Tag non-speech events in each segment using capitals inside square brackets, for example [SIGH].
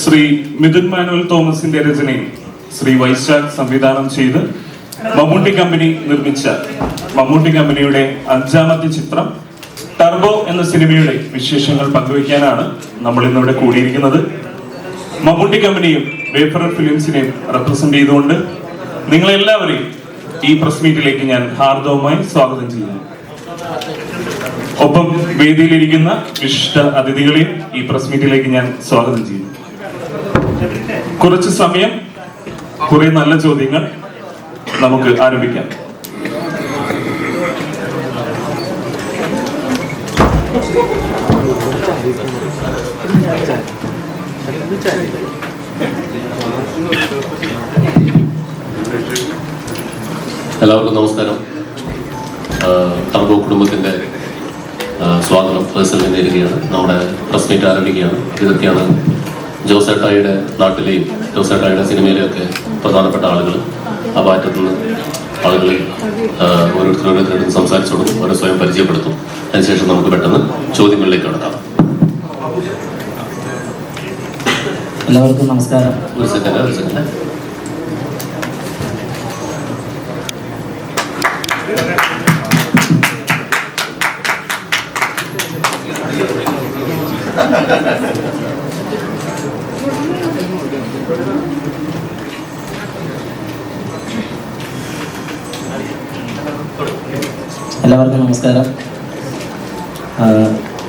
Shri Mithun manual തോമസിന്റെ രചനയും ശ്രീ വൈശാഖ് സംവിധാനം ചെയ്ത് മമ്മൂട്ടി കമ്പനി നിർമ്മിച്ച മമ്മൂട്ടി കമ്പനിയുടെ അഞ്ചാമത്തെ ചിത്രം ടർബോ എന്ന സിനിമയുടെ വിശേഷങ്ങൾ പങ്കുവയ്ക്കാനാണ് നമ്മൾ ഇന്നിവിടെ കൂടിയിരിക്കുന്നത്. മമ്മൂട്ടി കമ്പനിയും വേഫർ ഫിലിംസിനെയും റെപ്രസെന്റ് ചെയ്തുകൊണ്ട് നിങ്ങളെല്ലാവരെയും ഈ പ്രസ് മീറ്റിലേക്ക് ഞാൻ ഹാർദവമായി സ്വാഗതം ചെയ്യുന്നു. ഒപ്പം വേദിയിലിരിക്കുന്ന വിശിഷ്ട അതിഥികളെയും ഈ പ്രസ് മീറ്റിലേക്ക് ഞാൻ സ്വാഗതം ചെയ്യുന്നു. കുറച്ച് സമയം കുറെ നല്ല ചോദ്യങ്ങൾ നമുക്ക് ആരംഭിക്കാം. എല്ലാവർക്കും നമസ്കാരം. ടർബോ കുടുംബത്തിന്റെ സ്വാഗതം. പേഴ്സണൽ നേരുകയാണ് നമ്മുടെ പ്രസ് മീറ്റ് ആരംഭിക്കുകയാണ്. ഇതൊക്കെയാണ് ജോസേട്ടായിയുടെ നാട്ടിലെയും ജോസേട്ടായിയുടെ സിനിമയിലെയൊക്കെ പ്രധാനപ്പെട്ട ആളുകൾ ആ പാറ്റത്തുനിന്ന് ആളുകൾ ഓരോരുത്തരോരോരുത്തരോടും സംസാരിച്ചു കൊടുക്കും അവരെ സ്വയം പരിചയപ്പെടുത്തും. അതിനുശേഷം നമുക്ക് പെട്ടെന്ന് ചോദ്യങ്ങളിലേക്ക് കടക്കാം. എല്ലാവർക്കും നമസ്കാരം. ഒരു സെക്കൻഡ് ഒരു സെക്കൻഡ് എല്ലാവർക്കും നമസ്കാരം.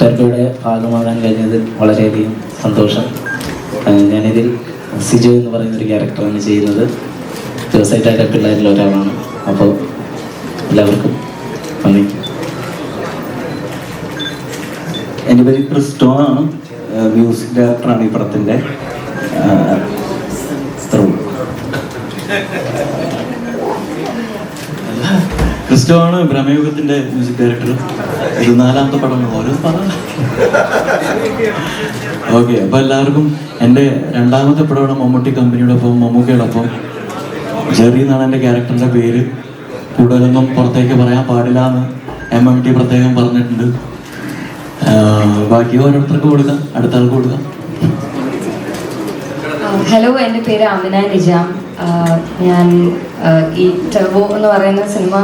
ടെർബിയുടെ ഭാഗമാകാൻ കഴിഞ്ഞതിൽ വളരെയധികം സന്തോഷം. ഞാനിതിൽ സിജു എന്ന് പറയുന്ന ഒരു ക്യാരക്ടറാണ് ചെയ്യുന്നത്. ദിവസമായിട്ടായിട്ട് പിള്ളേരിൽ ഒരാളാണ്. അപ്പോൾ എല്ലാവർക്കും നന്ദി. എന്റെ പേര് ക്രിസ്റ്റോ ആണ്. മ്യൂസിക് ഡയറക്ടറാണ് ഈ പടത്തിന്റെ ക്രിസ്റ്റോ ആണ് ഭ്രമയുഗത്തിന്റെ മ്യൂസിക് ഡയറക്ടർ ഇത് നാലാമത്തെ പടമാണ് ഓരോ പടം. ഓക്കെ അപ്പൊ എല്ലാവർക്കും എന്റെ രണ്ടാമത്തെ പടമാണ് മമ്മൂട്ടി കമ്പനിയുടെ ഒപ്പം മമ്മൂക്കയോടൊപ്പം ജെറി എന്നാണ് എന്റെ ക്യാരക്ടറിന്റെ പേര്. കൂടുതലൊന്നും പുറത്തേക്ക് പറയാൻ പാടില്ല എന്ന് എം എം ടി പ്രത്യേകം പറഞ്ഞിട്ടുണ്ട്. ബാക്കി ഓരോരുത്തർക്ക് കൊടുക്കാം. അടുത്ത ആൾക്ക് കൊടുക്കാം. ഹലോ എന്റെ പേര് അമിന നിജാം. ഞാൻ ഈ ടെർബോ എന്ന് പറയുന്ന സിനിമ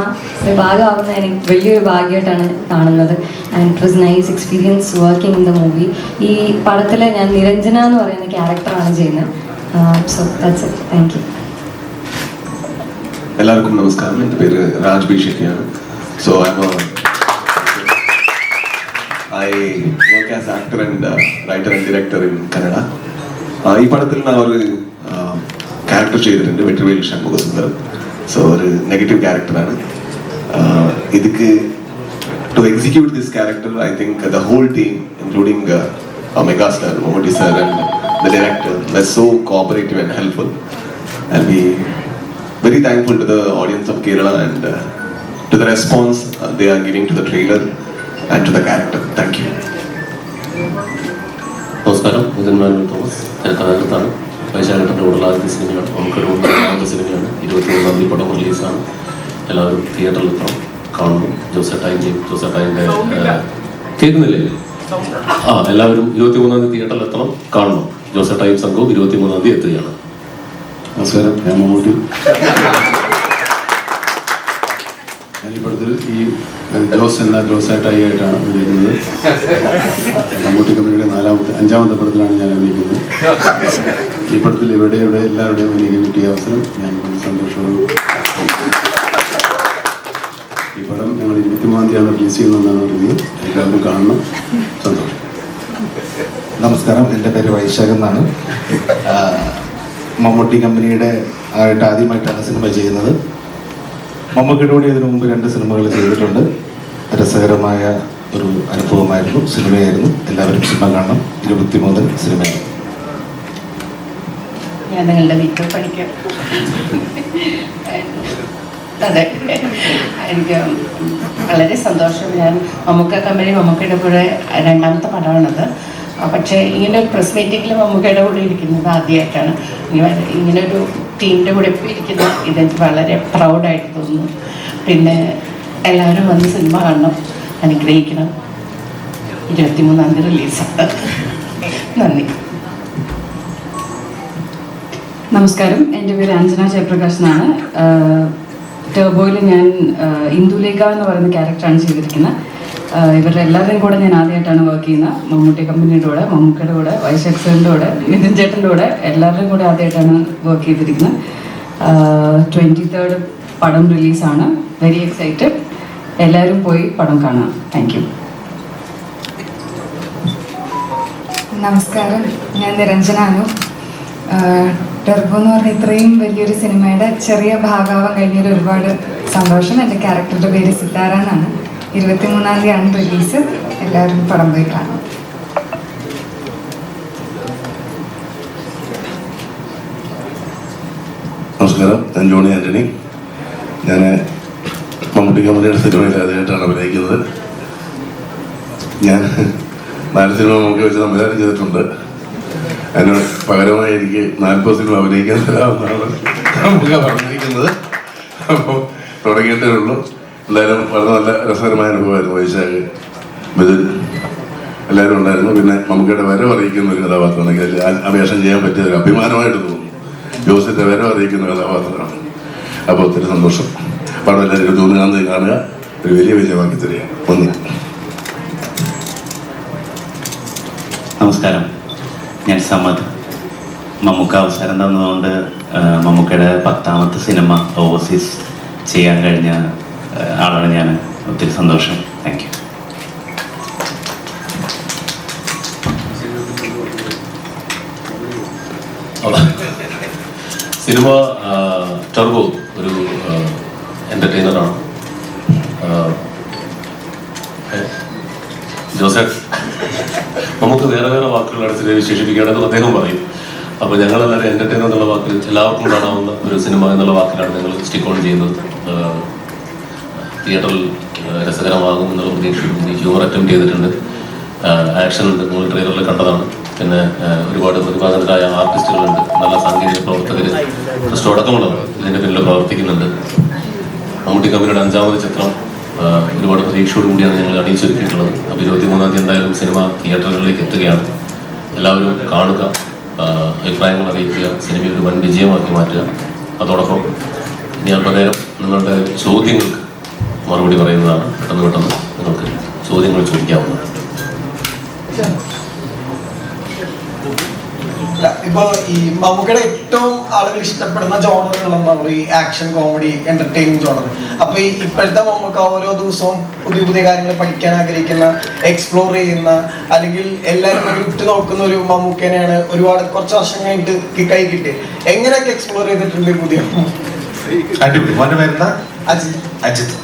ഭാഗമാകുന്ന എനിക്ക് വലിയൊരു ഭാഗ്യമായിട്ടാണ് കാണുന്നത്. And it was nice experience working in the movie ഈ പടത്തിൽ ഞാൻ നിരഞ്ജന എന്ന് പറയുന്ന ക്യാരക്ടറാണ് ചെയ്യുന്നത്. So that's it thank you എല്ലാവർക്കും നമസ്കാരം. എന്റെ പേര് Raj B so I I work as actor and writer and director in Kannada ഈ പടത്തിൽ ഞാൻ ഒരു ക്യാരക്ടർ ചെയ്തിട്ടുണ്ട് വെട്ടുവേലി ഷൺമുഖസുന്ദരം സോ ഒരു നെഗറ്റീവ് ക്യാരക്ടറാണ് ഇതിക്ക് to execute this character I think the whole team including megastar Mammootty sir and the director the so cooperative and helpful and be very thankful to the audience of Kerala and to the response they are giving to the trailer and to the character. Thank you. നമസ്കാരം Thomas തിരക്കഥാകൃത്താണ് വൈശാഖട്ടന്റെ ഉടലാദ്യത്തെ സിനിമയാണ് നമുക്കൊരു രണ്ടാമത്തെ സിനിമയാണ്. ഇരുപത്തി മൂന്നാം തീയതി പടം റിലീസാണ്. എല്ലാവരും തിയേറ്ററിൽ എത്തണം. കാണണം. ജോസേട്ടായും ചെയ്യും ജോസേട്ടായിന്റെ കേൾക്കുന്നില്ലേ? ആ എല്ലാവരും ഇരുപത്തി മൂന്നാം തീയതി തിയേറ്ററിൽ എത്തണം. കാണണം. ജോസേട്ടായും സംഘവും ഇരുപത്തി മൂന്നാം തീയതി എത്തുകയാണ്. നമസ്കാരം. ഞാൻ മമ്മൂട്ടി ഈ ജോസ് എന്ന ജോസ് ആയിട്ടാണ് വിളിക്കുന്നത്. മമ്മൂട്ടി കമ്പനിയുടെ നാലാമത്തെ അഞ്ചാമത്തെ പടത്തിലാണ് ഞാൻ അഭിനയിക്കുന്നത്. [LAUGHS] ഈ പടത്തിൽ ഇവിടെ ഇവിടെ എല്ലാവരുടെയും അഭിനയിക്കാൻ കിട്ടിയ അവസരം ഞാൻ സന്തോഷവും ഈ പടം ഞങ്ങൾ ഇരുപത്തിമൂന്നാം തീയതിയാണ് റിലീസ് ചെയ്യുന്നതെന്നാണ് പറയുന്നത്. എല്ലാവരും കാണണം. സന്തോഷം. നമസ്കാരം. എന്റെ പേര് വൈശാഖ് എന്നാണ്. മമ്മൂട്ടി കമ്പനിയുടെ ആയിട്ട് ആദ്യമായിട്ടാണ് സിനിമ ചെയ്യുന്നത്. മമ്മൂക്കിയുടെ കൂടി ഇതിനു മുമ്പ് രണ്ട് സിനിമകൾ ചെയ്തിട്ടുണ്ട്. രസകരമായ ഒരു അനുഭവമായിരുന്നു സിനിമയായിരുന്നു. എല്ലാവരും സിനിമ കാണണം. ഇരുപത്തിമൂന്നിന് സിനിമയാണ്. ഞാൻ അതെ. എനിക്ക് വളരെ സന്തോഷം. ഞാൻ മമ്മൂക്ക കമ്പനി മമ്മൂക്കയുടെ കൂടെ രണ്ടാമത്തെ പടമാണത്. പക്ഷേ ഇങ്ങനെ ഒരു പ്രസ് മീറ്റിങ്ങിൽ മമ്മൂക്കയുടെ കൂടെ ഇരിക്കുന്നത് ആദ്യമായിട്ടാണ് ഇങ്ങനെ ഒരു ടീമിന്റെ കൂടെ ഇരിക്കുന്നത് ഇതെനിക്ക് വളരെ പ്രൗഡായിട്ട് തോന്നുന്നു. പിന്നെ എല്ലാവരും വന്ന് സിനിമ കാണണം. അനുഗ്രഹിക്കണം. ഇരുപത്തിമൂന്നാം തീയതി റിലീസാണ്. നന്ദി. നമസ്കാരം. എന്റെ പേര് അഞ്ജന ജയപ്രകാശ് എന്നാണ് ടേബോയിൽ ഞാൻ ഇന്ദുലേഖ എന്ന് പറയുന്ന ക്യാരക്ടറാണ് ചെയ്തിരിക്കുന്നത്. ഇവരുടെ എല്ലാവരുടെയും കൂടെ ഞാൻ ആദ്യമായിട്ടാണ് വർക്ക് ചെയ്യുന്നത്. മമ്മൂട്ടി കമ്പനിയുടെ കൂടെ മമ്മൂക്കയുടെ കൂടെ വൈസ് സാറിന്റെ കൂടെ നിതിൻ ചേട്ടന്റെ കൂടെ എല്ലാവരുടെയും കൂടെ ആദ്യമായിട്ടാണ് വർക്ക് ചെയ്തിരിക്കുന്നത്. ട്വന്റി തേർഡ് പടം റിലീസാണ്. വെരി എക്സൈറ്റഡ് എല്ലാവരും പോയി പടം കാണാം. താങ്ക് യു നമസ്കാരം. ഞാൻ നിരഞ്ജനാനു ടെർബോ എന്ന് പറഞ്ഞ ഇത്രയും വലിയൊരു സിനിമയുടെ ചെറിയ ഭാഗാവാൻ കഴിഞ്ഞൊരു ഒരുപാട് സന്തോഷം. എന്റെ ക്യാരക്ടറുടെ പേര് സിത്താര എന്നാണ് ഇരുപത്തിമൂന്നാം തീയതിയാണ് റിലീസ്. എല്ലാവരും പടം പോയി കാണാം. നമസ്കാരം. ഞാൻ ജോണി ആന്റണി. ഞാൻ മമ്മൂട്ടി കമ്പനിയുടെ സിനിമയിൽ ആദ്യമായിട്ടാണ് അഭിനയിക്കുന്നത്. ഞാൻ നാല് സിനിമ നോക്കി വെച്ച് സംവിധാനം ചെയ്തിട്ടുണ്ട്. അതിന് പകരമായി എനിക്ക് നാൽപ്പത് സിനിമ അഭിനയിക്കാൻ തരാമെന്നാണ് അപ്പോൾ തുടങ്ങിയിട്ടേ ഉള്ളൂ. എന്തായാലും വളരെ നല്ല രസകരമായ അനുഭവമായിരുന്നു വൈശാഖ്. മിഥുൻ എല്ലാവരും ഉണ്ടായിരുന്നു. പിന്നെ മമ്മൂക്കയുടെ വരവ് അറിയിക്കുന്ന ഒരു കഥാപാത്രമാണ് എനിക്ക് ആ ചെയ്യാൻ പറ്റിയ ഒരു അഭിമാനമായിട്ട് തോന്നുന്നു. ജോസിന്റെ വരവ് അറിയിക്കുന്ന കഥാപാത്രമാണ്. അപ്പോൾ ഒത്തിരി സന്തോഷം. പടം എല്ലാവരും തീയതി കാണുക. ഒരു വലിയ വലിയ വാക്കി തരികയാണ് നന്ദി നമസ്കാരം. ഞാൻ സമദ്. മമ്മൂക്ക അവസരം തന്നതുകൊണ്ട് മമ്മൂക്കയുടെ പത്താമത്തെ സിനിമ ഓവർസീസ് ചെയ്യാൻ കഴിഞ്ഞ ആളാണ് ഞാൻ. ഒത്തിരി സന്തോഷം. Thank you cinema Turbo. എന്റർടൈനറാണ് Joseph നമുക്ക് വേറെ വേറെ വാക്കുകൾ അടുത്ത് വിശേഷിപ്പിക്കുകയാണെന്ന് അദ്ദേഹം പറയും. അപ്പോൾ ഞങ്ങളെല്ലാവരും എന്റർടൈനർ എന്നുള്ള വാക്കിൽ എല്ലാവർക്കും കാണാവുന്ന ഒരു സിനിമ എന്നുള്ള വാക്കിലാണ് ഞങ്ങൾ സ്റ്റിക്ക് ഓൺ ചെയ്യുന്നത്. തിയേറ്ററിൽ രസകരമാകും എന്നുള്ള പ്രതീക്ഷയിൽ ഹ്യൂമർ അറ്റംപ്റ്റ് ചെയ്തിട്ടുണ്ട്. ആക്ഷൻ ഉണ്ട്. നിങ്ങൾ ട്രെയിലറിൽ കണ്ടതാണ്. പിന്നെ ഒരുപാട് പ്രതിഭാതരായ ആർട്ടിസ്റ്റുകളുണ്ട് നല്ല സാങ്കേതിക പ്രവർത്തകർ ഫസ്റ്റ് അടക്കമുള്ളവർ ഇതിന്റെ പിന്നിൽ പ്രവർത്തിക്കുന്നുണ്ട്. മമ്മൂട്ടി കമ്പനിയുടെ അഞ്ചാമത് ചിത്രം ഒരുപാട് പ്രതീക്ഷയോട് കൂടിയാണ് ഞങ്ങൾ അണിയിച്ചൊരുക്കിയിട്ടുള്ളത്. അപ്പോൾ ഇരുപത്തിമൂന്നാം തീയതി എന്തായാലും സിനിമ തിയേറ്ററുകളിലേക്ക് എത്തുകയാണ്. എല്ലാവരും കാണുക അഭിപ്രായങ്ങൾ അറിയിക്കുക സിനിമ ഒരു വൻ വിജയമാക്കി മാറ്റുക. അതോടൊപ്പം ഇനി അല്പനേരം നിങ്ങളുടെ ചോദ്യങ്ങൾക്ക് മറുപടി പറയുന്നതാണ് പെട്ടെന്ന് പെട്ടെന്ന് നിങ്ങൾക്ക് ചോദ്യങ്ങൾ ചോദിക്കാവുന്നതാണ്. ഇപ്പൊ ഈ മമ്മൂക്കയുടെ ഏറ്റവും ആളുകൾ ഇഷ്ടപ്പെടുന്ന ജോണറുകളെന്നാണ് ഈ ആക്ഷൻ കോമഡി എന്റർടൈനിങ് ജോണർ അപ്പൊ ഈ ഇപ്പോഴത്തെ മമ്മൂക്ക ഓരോ ദിവസവും പുതിയ പുതിയ കാര്യങ്ങൾ പഠിക്കാൻ ആഗ്രഹിക്കുന്ന എക്സ്പ്ലോർ ചെയ്യുന്ന അല്ലെങ്കിൽ എല്ലാവരും ഒരു ഉറ്റു നോക്കുന്ന ഒരു മമ്മൂക്കനെയാണ് ഒരുപാട് കുറച്ച് വർഷം കഴിഞ്ഞിട്ട് കൈ കിട്ടി എങ്ങനെയൊക്കെ എക്സ്പ്ലോർ ചെയ്തിട്ടുണ്ട് പുതിയ പേരെന്താ? അജിത്. അജിത്ത്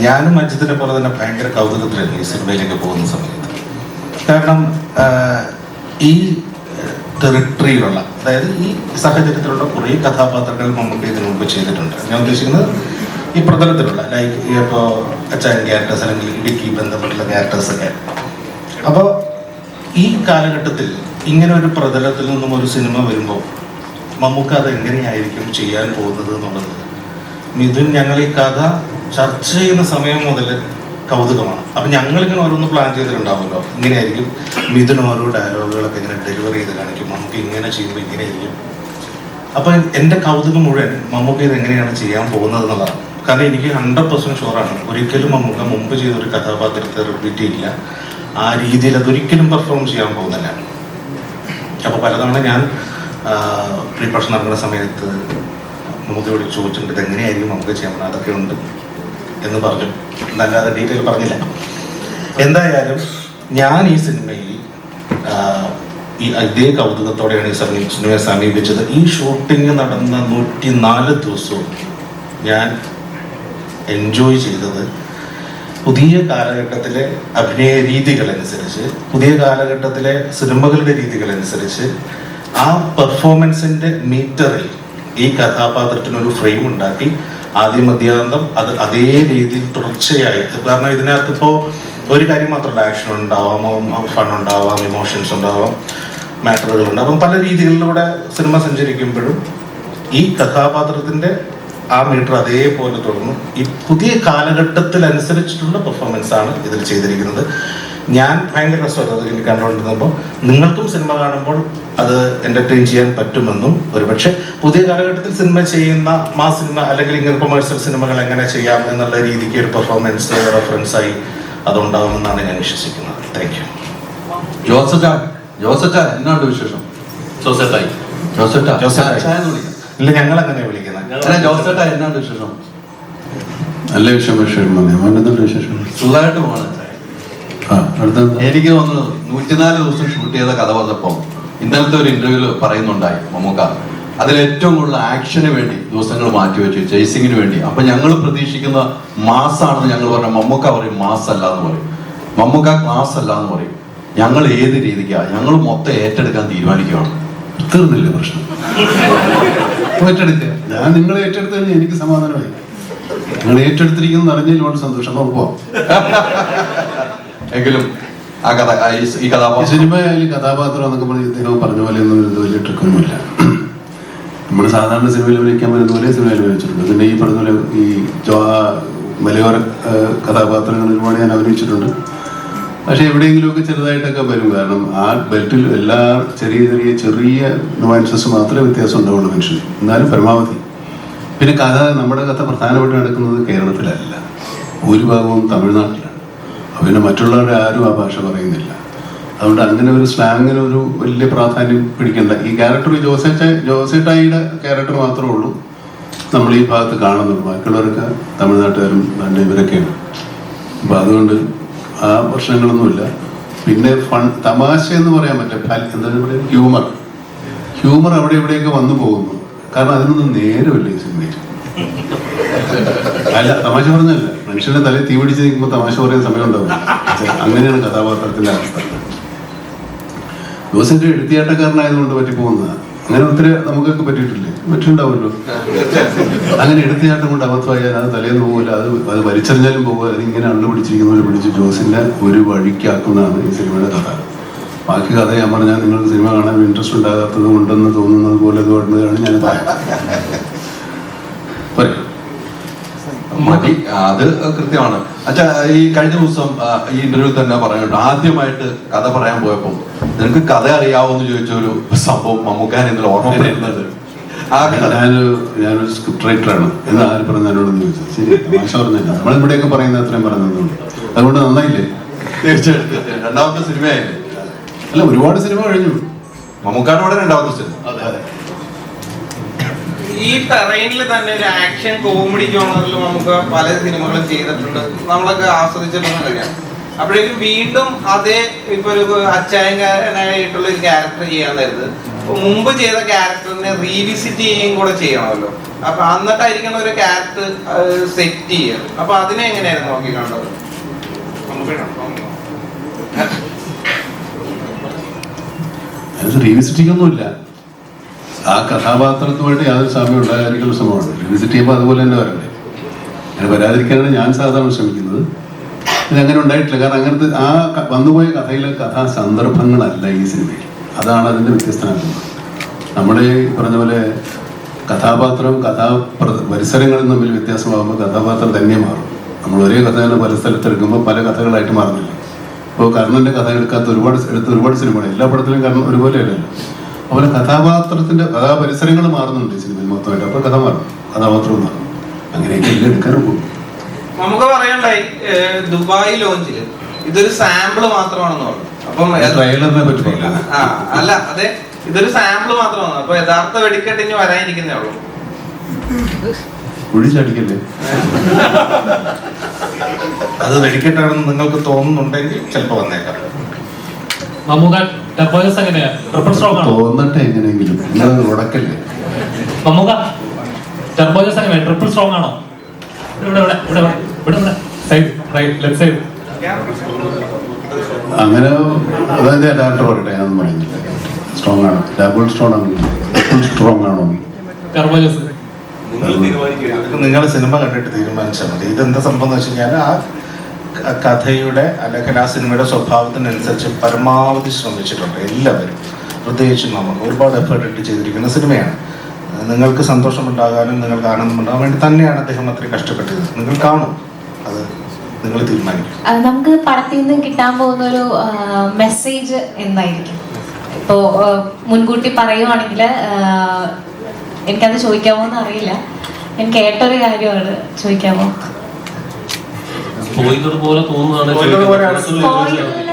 ഞാനും അജിത്തിനെ പോലെ തന്നെ ഭയങ്കര കൗതുകത്തിലായിരുന്നു ഈ സിനിമയിലേക്ക് പോകുന്ന സമയത്ത്. കാരണം ഈ ടെറിട്ടറിയിലുള്ള അതായത് ഈ സാഹചര്യത്തിലുള്ള കുറേ കഥാപാത്രങ്ങൾ മമ്മൂട്ടി ഇതിനു മുമ്പ് ചെയ്തിട്ടുണ്ട്. ഞാൻ ഉദ്ദേശിക്കുന്നത് ഈ പ്രതലത്തിലുള്ള ലൈക്ക് ഇപ്പോൾ അച്ചായൻ ക്യാരക്ടേഴ്സ് അല്ലെങ്കിൽ ഇടുക്കി ബന്ധപ്പെട്ടുള്ള ക്യാരക്ടേഴ്സൊക്കെ അപ്പോൾ ഈ കാലഘട്ടത്തിൽ ഇങ്ങനെ ഒരു പ്രതലത്തിൽ നിന്നും ഒരു സിനിമ വരുമ്പോൾ മമ്മൂക്ക അത് എങ്ങനെയായിരിക്കും ചെയ്യാൻ പോകുന്നത് എന്നുള്ളത്? മിഥുൻ ഞങ്ങൾ ഈ കഥ ചർച്ച ചെയ്യുന്ന സമയം മുതൽ കൗതുകമാണ്. അപ്പം ഞങ്ങളിങ്ങനെ ഓരോന്ന് പ്ലാൻ ചെയ്തിട്ടുണ്ടാവുമല്ലോ. ഇങ്ങനെയായിരിക്കും മിഥുൻ ഓരോ ഡയലോഗുകളൊക്കെ ഇങ്ങനെ ഡെലിവറി ചെയ്ത് കാണിക്കും നമുക്ക് ഇങ്ങനെ ചെയ്യുമ്പോൾ ഇങ്ങനെയായിരിക്കും. അപ്പം എന്റെ കൗതുകം മുഴുവൻ മമ്മൂക്ക ഇത് എങ്ങനെയാണ് ചെയ്യാൻ പോകുന്നത് എന്നുള്ളതാണ് കാരണം എനിക്ക് ഹൺഡ്രഡ് പെർസെന്റ് ഷുവറാണ് ഒരിക്കലും മമ്മൂക്ക മുമ്പ് ചെയ്ത ഒരു കഥാപാത്രത്തെ റിപ്പീറ്റ് ചെയ്യില്ല. ആ രീതിയിൽ അതൊരിക്കലും പെർഫോം ചെയ്യാൻ പോകുന്നില്ല. അപ്പോൾ പലതവണ ഞാൻ പ്രീപറേഷൻ നടക്കുന്ന സമയത്ത് മമ്മൂക്കയോട് ചോദിച്ചിട്ടുണ്ട് ഇത് എങ്ങനെയായിരിക്കും മമ്മൂക്ക ചെയ്യാൻ അതൊക്കെ ഉണ്ട്. എന്ന് പറഞ്ഞു. എന്നല്ലാതെ ഡീറ്റെയിൽ പറഞ്ഞില്ല. എന്തായാലും ഞാൻ ഈ സിനിമയിൽ ഈ ഇതേ കൗതുകത്തോടെയാണ് ഈ സമീപ സിനിമയെ സമീപിച്ചത്. ഈ ഷൂട്ടിംഗ് നടന്ന നൂറ്റി നാല് ദിവസവും ഞാൻ എൻജോയ് ചെയ്തത് പുതിയ കാലഘട്ടത്തിലെ അഭിനയ രീതികളനുസരിച്ച് പുതിയ കാലഘട്ടത്തിലെ സിനിമകളുടെ രീതികളനുസരിച്ച് ആ പെർഫോമൻസിന്റെ മീറ്ററിൽ ഈ കഥാപാത്രത്തിനൊരു ഫ്രെയിം ഉണ്ടാക്കി ആദ്യം മധ്യാന്തം അത് അതേ രീതിയിൽ തുടർച്ചയായി. കാരണം ഇതിനകത്ത് ഇപ്പോൾ ഒരു കാര്യം മാത്രമല്ല ആക്ഷൻ ഉണ്ടാവാം ഫൺ ഉണ്ടാവാം ഇമോഷൻസ് ഉണ്ടാവാം മാറ്ററുകൾ ഉണ്ടാവാം. പല രീതികളിലൂടെ സിനിമ സഞ്ചരിക്കുമ്പോഴും ഈ കഥാപാത്രത്തിന്റെ ആ മീറ്റർ അതേപോലെ തുടർന്നു. ഈ പുതിയ കാലഘട്ടത്തിൽ അനുസരിച്ചിട്ടുള്ള പെർഫോമൻസ് ആണ് ഇതിൽ ചെയ്തിരിക്കുന്നത്. ഞാൻ ഭയങ്കര രസമായിട്ട് അത് എനിക്ക് കണ്ടുകൊണ്ടിരുന്നപ്പോൾ നിങ്ങൾക്കും സിനിമ കാണുമ്പോൾ അത് എന്റർടൈൻ ചെയ്യാൻ പറ്റുമെന്നും ഒരുപക്ഷെ പുതിയ കാലഘട്ടത്തിൽ സിനിമ ചെയ്യുന്ന മാ സിനിമ അല്ലെങ്കിൽ ഇങ്ങനെ കൊമേഴ്സ്യൽ സിനിമകൾ എങ്ങനെ ചെയ്യാം എന്നുള്ള രീതിക്ക് ഒരു പെർഫോമൻസ് റെഫറൻസ് ആയി അതുണ്ടാവുമെന്നാണ് ഞാൻ വിശ്വസിക്കുന്നത്. താങ്ക് യു ജോസഫ് ജോസറ്റ എന്നാണ് വിശേഷം? ജോസറ്റായി ജോസറ്റാ എന്ന് ഇല്ല ഞങ്ങൾ അങ്ങനെ വിളിക്കുന്നത് അല്ല എന്നാണ് വിശേഷം? നല്ല വിഷയം വിഷയം വിശേഷം? സുഖമായിട്ട് പോകണം എനിക്ക് തോന്നുന്നു നൂറ്റിനാല് ദിവസം ഷൂട്ട് ചെയ്ത കഥ വന്നപ്പോൾ ഇന്നലത്തെ ഒരു ഇന്റർവ്യൂൽ പറയുന്നുണ്ടായി മമ്മൂക്ക. അതിൽ ഏറ്റവും കൂടുതൽ ആക്ഷന് വേണ്ടി ദിവസങ്ങൾ മാറ്റി മാറ്റിവെച്ചു ചേസിങ്ങിന് വേണ്ടി. അപ്പൊ ഞങ്ങൾ പ്രതീക്ഷിക്കുന്ന മാസാണെന്ന് ഞങ്ങൾ പറഞ്ഞ. മമ്മൂക്ക പറയും മാസ് അല്ല എന്ന് പറയും. മമ്മൂക്ക ക്ലാസ് അല്ല എന്ന് പറയും. ഞങ്ങൾ ഏത് രീതിക്കാ? ഞങ്ങൾ മൊത്തം ഏറ്റെടുക്കാൻ തീരുമാനിക്കുകയാണ്. തീർന്നില്ല പ്രശ്നം? ഏറ്റെടുക്കുക. ഞാൻ നിങ്ങൾ ഏറ്റെടുത്തു എനിക്ക് സമാധാനമായി. നിങ്ങൾ ഏറ്റെടുത്തിരിക്കുന്നത് അറിഞ്ഞതിൽ വളരെ സന്തോഷം. നമുക്ക് പോവാം എങ്കിലും ആ കഥ ഈ- കഥാപാത്രം സിനിമയായാലും കഥാപാത്രം എന്നൊക്കെ പറഞ്ഞ് ഇദ്ദേഹം പറഞ്ഞ പോലെ ഒന്നും ഇത് വലിയ ട്രിക്കൊന്നുമില്ല. നമ്മൾ സാധാരണ സിനിമയിൽ അഭിനയിക്കാൻ പറ്റുന്ന പോലെ സിനിമയിൽ അഭിനയിച്ചിട്ടുണ്ട്. പിന്നെ ഈ പറഞ്ഞ പോലെ ഈ മലയോര കഥാപാത്രങ്ങൾ ഒരുപാട് ഞാൻ അഭിനയിച്ചിട്ടുണ്ട്. പക്ഷെ എവിടെയെങ്കിലുമൊക്കെ ചെറുതായിട്ടൊക്കെ വരും. കാരണം ആ ബെൽറ്റിൽ എല്ലാ ചെറിയ ചെറിയ ചെറിയ നുവാൻസസ് മാത്രമേ വ്യത്യാസം ഉണ്ടാവുള്ളൂ മനുഷ്യന്. എന്നാലും പരമാവധി. പിന്നെ കഥ നമ്മുടെ കഥ പ്രധാനമായിട്ട് നടക്കുന്നത് കേരളത്തിലല്ല. ഭൂരിഭാഗവും തമിഴ്നാട്ടിൽ. പിന്നെ മറ്റുള്ളവരെ ആരും ആ ഭാഷ പറയുന്നില്ല. അതുകൊണ്ട് അങ്ങനെ ഒരു സ്ലാങ്ങിന് ഒരു വലിയ പ്രാധാന്യം പിടിക്കണ്ട. ഈ ക്യാരക്ടർ ജോസേറ്റ ജോസേട്ടായിയുടെ ക്യാരക്ടർ മാത്രമേ ഉള്ളൂ. നമ്മൾ ഈ ഭാഗത്ത് കാണുന്നുള്ളൂ ബാക്കിയുള്ളവരൊക്കെ തമിഴ്നാട്ടുകാരും നല്ല ഇവരൊക്കെയാണ്. അപ്പം അതുകൊണ്ട് ആ പ്രശ്നങ്ങളൊന്നുമില്ല. പിന്നെ ഫൺ തമാശ എന്ന് പറയാൻ പറ്റില്ല. എന്താണ് പറയുക? ഹ്യൂമർ. ഹ്യൂമർ അവിടെ ഇവിടെയൊക്കെ വന്നു പോകുന്നു. കാരണം അതിനൊന്നും നേരമില്ല ഈ സിനിമയിൽ അല്ല തമാശ പറഞ്ഞല്ല മനുഷ്യന്റെ തലയിൽ തീ പിടിച്ച് നിൽക്കുമ്പോൾ തമാശ പറയാൻ സമയം ഉണ്ടാവും അങ്ങനെയാണ് കഥാപാത്രത്തിന്റെ അവസ്ഥ. ജോസിന്റെ എടുത്തിയാട്ടക്കാരനായതുകൊണ്ട് പറ്റിപ്പോകുന്നതാണ് അങ്ങനെ ഒത്തിരി നമുക്കൊക്കെ പറ്റിയിട്ടില്ലേ? പറ്റിണ്ടാവുമല്ലോ അങ്ങനെ എടുത്തിയാട്ടം കൊണ്ട് അബദ്ധമായാൽ അത് തലേന്ന് പോകില്ല അത് അത് വലിച്ചെറിഞ്ഞാലും പോകുക അതിങ്ങനെ അണ്ണു പിടിച്ചിരിക്കുന്നവർ പിടിച്ച് ജോസിന്റെ ഒരു വഴിക്കാക്കുന്നതാണ് ഈ സിനിമയുടെ കഥ. ബാക്കി കഥ ഞാൻ പറഞ്ഞാൽ നിങ്ങൾക്ക് സിനിമ കാണാൻ ഇൻട്രസ്റ്റ് ഉണ്ടാകാത്തത് ഉണ്ടെന്ന് തോന്നുന്നത് പോലെ തോന്നുന്നതാണ് ഞാൻ പറയൂ മതി. അത് കൃത്യമാണ്. അച്ഛാ ഈ കഴിഞ്ഞ ദിവസം ഈ ഇന്റർവ്യൂ തന്നെ പറഞ്ഞിട്ട് ആദ്യമായിട്ട് കഥ പറയാൻ പോയപ്പോ നിനക്ക് കഥ അറിയാവോന്ന് ചോദിച്ച ഒരു സംഭവം മമ്മൂക്കാൻ ഇന്നലെ ഓർമ്മയിലിരുന്നത് ഞാനൊരു ഞാനൊരു സ്ക്രിപ്റ്റ് റൈറ്ററാണ് എന്ന് ആര് പറഞ്ഞ എന്നോടൊന്ന് ചോദിച്ചു. ശരി തമാശ പറഞ്ഞില്ല. നമ്മളിവിടെയൊക്കെ പറയുന്ന അത്രയും പറഞ്ഞതുകൊണ്ട് അതുകൊണ്ട് നന്നായില്ലേ? തീർച്ചയായിട്ടും. രണ്ടാമത്തെ സിനിമയായില്ലേ? അല്ല ഒരുപാട് സിനിമ കഴിഞ്ഞു. മമ്മൂക്കാനോടെ രണ്ടാമത്തെ സിനിമ. അതെ അതെ. ഈ ടെറൈനിൽ തന്നെ ഒരു ആക്ഷൻ കോമഡി ജോണറിൽ നമുക്ക് പല സിനിമകളും ചെയ്തിട്ടുണ്ട്. നമ്മളൊക്കെ ആസ്വദിച്ചിട്ടൊന്നും കഴിയാം അപ്പോഴേക്കും വീണ്ടും അതേ ഇപ്പൊ ഒരു അച്ചായങ്കാരനായിട്ടുള്ള ഒരു ക്യാരക്ടർ ചെയ്യാൻ നേരത്ത് മുമ്പ് ചെയ്ത ക്യാരക്ടറിനെ റീവിസിറ്റ് ചെയ്യുകയും കൂടെ ചെയ്യണമല്ലോ. അപ്പൊ അന്നിട്ടായിരിക്കണം ഒരു ക്യാരക്ടർ സെറ്റ് ചെയ്യുക. അപ്പൊ അതിനെ എങ്ങനെയായിരുന്നു നോക്കി കണ്ടത്? റീവിസിറ്റിംഗ് ഒന്നുമില്ല ആ കഥാപാത്രത്തുമായിട്ട് യാതൊരു സാമ്യം ഉണ്ടാകാതിരിക്കുന്ന ശ്രമമാണ് റീവിസിറ്റ് ചെയ്യുമ്പോൾ അതുപോലെ തന്നെ വരണ്ടേ? അങ്ങനെ വരാതിരിക്കാനാണ് ഞാൻ സാധാരണ ശ്രമിക്കുന്നത്. അങ്ങനെ ഉണ്ടായിട്ടില്ല. കാരണം അങ്ങനത്തെ ആ വന്നുപോയ കഥയിലെ കഥാ സന്ദർഭങ്ങളല്ല ഈ സിനിമയിൽ. അതാണ് അതിന്റെ വ്യത്യസ്തനാക്കുന്നത് നമ്മുടെ പറഞ്ഞ പോലെ കഥാപാത്രം കഥാ പ്ര- പരിസരങ്ങളും തമ്മിൽ വ്യത്യാസമാകുമ്പോൾ കഥാപാത്രം തന്നെ മാറും. നമ്മൾ ഒരേ കഥ തന്നെ പല സ്ഥലത്തെടുക്കുമ്പോൾ പല കഥകളായിട്ട് മാറുന്നില്ല. ഇപ്പോൾ കർണന്റെ കഥ എടുക്കാത്ത ഒരുപാട് എടുത്ത ഒരുപാട് സിനിമകൾ. എല്ലാ പടത്തിലും കർണൻ ഒരുപോലെ അല്ലല്ലോ. അതുപോലെ കഥാപാത്രത്തിന്റെ കഥാപരിസരങ്ങൾ മാറുന്നുണ്ട് സിനിമ സിനിമയിൽ മൊത്തമായിട്ട്. അപ്പോൾ കഥ മാറും. കഥാപാത്രവും മാറും. അങ്ങനെയൊക്കെ എല്ലാം പോകും നമുക്ക് പറയണ്ടായി ദുബായ് ലോഞ്ചിൽ ഇതൊരു സാമ്പിൾ മാത്രമാണെന്ന് പറഞ്ഞു. അപ്പം ട്രെയിലറിനെ പറ്റി അല്ല അതെ ഇതൊരു സാമ്പിൾ മാത്രമാണ്. അപ്പൊ യഥാർത്ഥ വെടിക്കെട്ട് ഇനി വരാനിരിക്കുന്നേ ഉള്ളൂ. കുഴിച്ചടിക്കല്ലേ? അത് വെടിക്കെട്ടാണെന്ന് നിങ്ങൾക്ക് തോന്നുന്നുണ്ടെങ്കിൽ ചിലപ്പോൾ വന്നേക്കാം മമ്മൂക്ക ടെപ്പോയസ് എങ്ങനെയാ ട്രിപ്പിൾ സ്ട്രോക്ക് ആണോ തോന്നട്ടെ എങ്ങനെയെങ്കിലും. നിങ്ങളത് ഉടക്കല്ലേ. മമ്മൂക്ക ടെർബോജസ് എങ്ങനെ ട്രിപ്പിൾ സ്ട്രോങ് ആണോ? ഇവിടെ ഇവിടെ ഇവിടെ ഇവിടെ ഇവിടെ ഇവിടെ. സൈഡ് റൈറ്റ് ലെഫ്റ്റ് സൈഡ് അങ്ങനെ ഡയറക്ടർ പറയട്ടെ ഞാൻ പറഞ്ഞില്ല സ്ട്രോങ് ആണ്? ഡബിൾ സ്ട്രോങ് ആണ്? സ്ട്രോങ് ആണോ? ടർബോ ജോസ് നിങ്ങൾ സിനിമ കണ്ടിട്ട് തീരുമാനിച്ചാൽ മതി. ഇതെന്താ സംഭവം എന്ന് വെച്ച് കഴിഞ്ഞാൽ ആ കഥയുടെ അല്ലെങ്കിൽ ആ സിനിമയുടെ സ്വഭാവത്തിനനുസരിച്ച് പരമാവധി ശ്രമിച്ചിട്ടുണ്ട് എല്ലാവരും. പ്രത്യേകിച്ചും നമുക്ക് ഒരുപാട് എഫേർട്ട് ഇട്ട് ചെയ്തിരിക്കുന്ന സിനിമയാണ്. നിങ്ങൾക്ക് സന്തോഷമുണ്ടാകാനും നിങ്ങൾക്ക് ആനന്ദമുണ്ടാകാൻ വേണ്ടി തന്നെയാണ് അദ്ദേഹം അത്രയും കഷ്ടപ്പെട്ടത് നിങ്ങൾ കാണും. അത് നിങ്ങൾ തീരുമാനിക്കും. നമുക്ക് പടത്തിൽ നിന്ന് കിട്ടാൻ പോകുന്ന ഒരു മെസ്സേജ് എന്തായിരിക്കും ഇപ്പോ മുൻകൂട്ടി പറയുവാണെങ്കിൽ എനിക്കത് ചോദിക്കാമോ എന്ന് അറിയില്ല ഞാൻ കേട്ടൊരു കാര്യമാണ്. ചോദിക്കാമോ? സ്പോയിലർ പോലെ തോന്നുന്നതാണ്